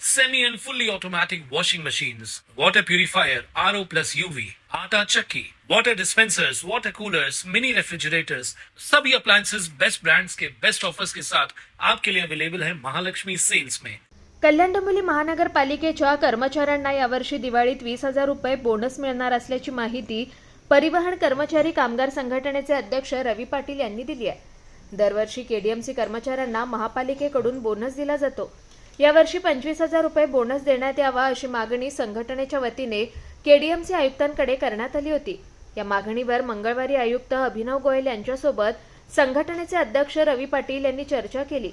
semi and fully automatic washing machines, water purifier, RO plus UV, आटा चक्की, water dispensers, water coolers, mini refrigerators, सभी appliances. Best brands के best offers के साथ आपके लिए अवेलेबल है महालक्ष्मी सेल्स में कल्याण डोंबिवली महानगरपालिकेच्या कर्मचाऱ्यांना यावर्षी दिवाळीत वीस हजार रुपये बोनस मिळणार असल्याची माहिती परिवहन कर्मचारी कामगार संघटनेचे अध्यक्ष रवी पाटील यांनी दिली आहे. दरवर्षी केडीएमसी कर्मचाऱ्यांना महापालिकेकडून बोनस दिला जातो. यावर्षी पंचवीस हजार रुपये बोनस देण्यात यावा अशी मागणी संघटनेच्या वतीने केडीएमसी आयुक्तांकडे करण्यात आली होती. या मागणीवर मंगळवारी आयुक्त अभिनव गोयल यांच्यासोबत संघटनेचे अध्यक्ष रवी पाटील यांनी चर्चा केली.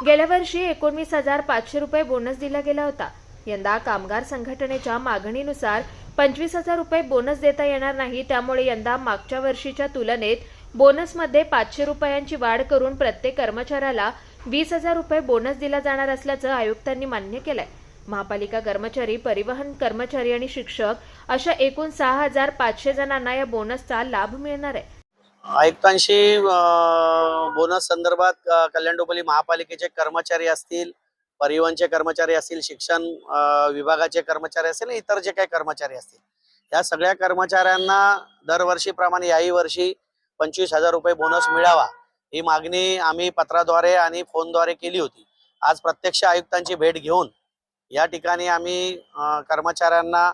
गेल्या वर्षी एकोणवीस हजार पाचशे रुपये बोनस दिला गेला होता. यंदा कामगार संघटनेच्या मागणीनुसार पंचवीस हजार रुपये बोनस देता येणार नाही त्यामुळे यंदा मागच्या वर्षीच्या तुलनेत बोनसमध्ये पाचशे रुपयांची वाढ करून प्रत्येक कर्मचाऱ्याला वीस हजार रुपये बोनस दिला जाणार असल्याचं आयुक्तांनी मान्य केलंय. महापालिका कर्मचारी परिवहन कर्मचारी आणि शिक्षक अशा एकूण सहा हजार पाचशे जणांना या बोनसचा लाभ मिळणार आहे. आयुक्तांशी बोनस संदर्भात कल्याण डोंबिवली महापालिकेचे कर्मचारी असतील परिवहनचे कर्मचारी असतील शिक्षण विभागाचे कर्मचारी असतील इतर जे काही कर्मचारी असतील या सगळ्या कर्मचाऱ्यांना दरवर्षीप्रमाणे याही वर्षी पंचवीस हजार रुपये बोनस मिळावा. ही मागणी आम्ही पत्राद्वारे आणि फोनद्वारे केली होती. आज प्रत्यक्ष आयुक्तांची भेट घेऊन या ठिकाणी आम्ही कर्मचाऱ्यांना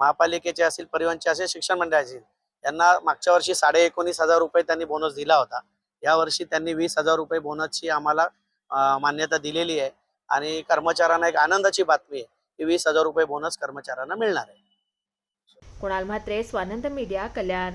महापालिकेचे असेल परिवहनचे असेल शिक्षण मंडळाचे असतील यांना मागच्या वर्षी साडे एकोणीस हजार रुपये त्यांनी बोनस दिला होता. या वर्षी त्यांनी वीस हजार रुपये बोनसची आम्हाला मान्यता दिलेली आहे. आणि कर्मचाऱ्यांना एक आनंदाची बातमी आहे की वीस हजार रुपये बोनस कर्मचाऱ्यांना मिळणार आहे. कुणाल म्हात्रे स्वानंद मीडिया कल्याण.